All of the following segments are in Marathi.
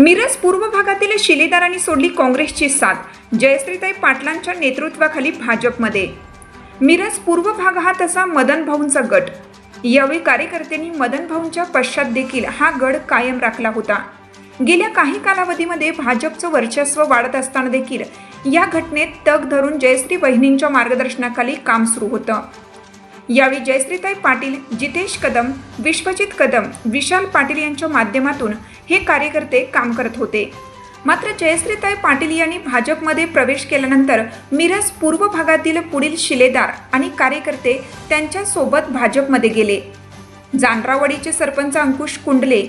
मिरज पूर्व भागातील शिलेदारांनी सोडली काँग्रेसची साथ जयश्रीताई पाटलांच्या नेतृत्वाखाली भाजपमध्ये. मिरज पूर्व भाग हा तसा मदन भाऊंचा गट. यावेळी कार्यकर्त्यांनी मदन भाऊंच्या पश्चात देखील हा गड कायम राखला होता. गेल्या काही कालावधीमध्ये भाजपचं वर्चस्व वाढत असताना देखील या घटनेत तग धरून जयश्री बहिणींच्या मार्गदर्शनाखाली काम सुरू होतं. यावेळी जयश्रीताई पाटील जितेश कदम विश्वजित कदम विशाल पाटील यांच्या माध्यमातून हे कार्यकर्ते काम करत होते. मात्र जयश्रीताई पाटील यांनी भाजपमध्ये प्रवेश केल्यानंतर मिरज पूर्व भागातील पुढील शिलेदार आणि कार्यकर्ते त्यांच्यासोबत भाजपमध्ये गेले. जानरावडीचे सरपंच अंकुश कुंडले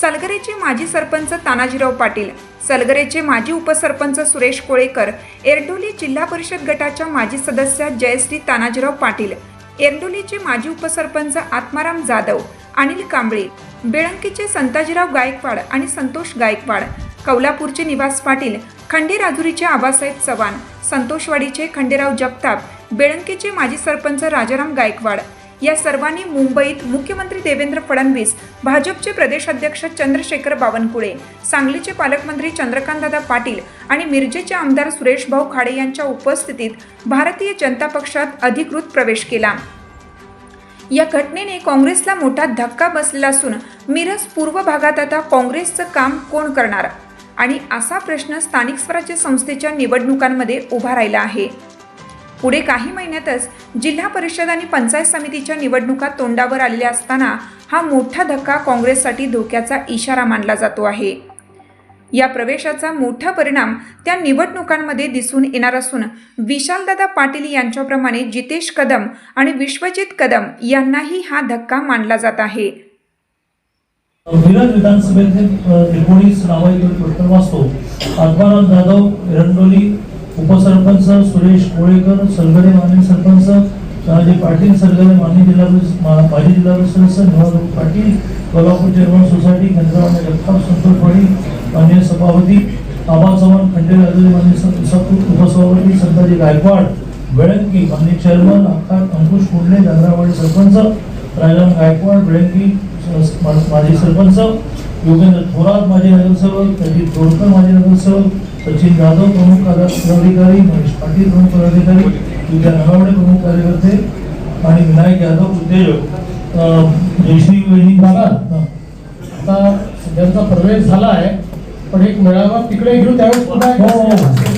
सलगरेचे माजी सरपंच तानाजीराव पाटील सलगरेचे माजी उपसरपंच सुरेश कोळेकर एरडोली जिल्हा परिषद गटाच्या माजी सदस्य जयश्री तानाजीराव पाटील एरडोलीचे माजी उपसरपंच आत्माराम जाधव अनिल कांबळे बेळंकीचे संताजीराव गायकवाड आणि संतोष गायकवाड कौलापूरचे निवास पाटील खंडेराजुरीचे आबासाहेब चव्हाण संतोषवाडीचे खंडेराव जगताप बेळंकीचे माजी सरपंच राजाराम गायकवाड या सर्वांनी मुंबईत मुख्यमंत्री देवेंद्र फडणवीस भाजपचे प्रदेशाध्यक्ष चंद्रशेखर बावनकुळे सांगलीचे पालकमंत्री चंद्रकांतदादा पाटील आणि मिरजेचे आमदार सुरेश भाऊ खाडे यांच्या उपस्थितीत भारतीय जनता पक्षात अधिकृत प्रवेश केला. या घटनेने काँग्रेसला मोठा धक्का बसलेला असून मिरज पूर्व भागात आता काँग्रेसचं काम कोण करणार? आणि असा प्रश्न स्थानिक स्वराज्य संस्थेच्या निवडणुकांमध्ये उभा राहिला आहे. पुढे काही महिन्यातच जिल्हा परिषद आणि पंचायत समितीच्या निवडणुका तोंडावर आलेल्या असताना हा मोठा धक्का काँग्रेससाठी धोक्याचा इशारा मानला जातो आहे. या प्रवेशाचा मोठा परिणाम त्या निवडणुकांमध्ये दिसून येणार असून विशालदादा पाटील यांच्याप्रमाणे जितेश कदम आणि विश्वजित कदम यांनाही हा धक्का मानला जात आहे. मिरज विधानसभेचे एकोणीस नावांची वाचतो आत्माराम जाधव एरंडोली उपसरपंच सुरेश कोळेकर सलगरे मान्य सरपंच शहाजी पाटील सरगडे मान्य जिल्हा परिषद माजी जिल्हा परिषद सदस्य पाटील कोल्हापूर चेअरमन सोसायटी खंडराव जगताप संतोषवाडी मान्य सभापती आबा चव्हाण खंडे राजुरी मान्य स- उपसभापती संताजी गायकवाड बेळंकी मान्य चेअरमन आकाश अंकुश कुंडले चंद्रावाडी सरपंच राजाराम गायकवाड बेळंकी माजी सरपंच योगेंद्र थोरात माजी नगरसेवक अजित तोडकर माजी नगरसेवक सचिन जाधव प्रमुख पदाधिकारी महेश पाटील प्रमुख पदाधिकारी विद्या नगावडे प्रमुख कार्यकर्ते आणि विनायक यादव उद्योजक जयश्री वहिनी. आता सध्याचा प्रवेश झाला आहे पण एक मेळावा तिकडे घेऊ त्यावेळेस हो, हो.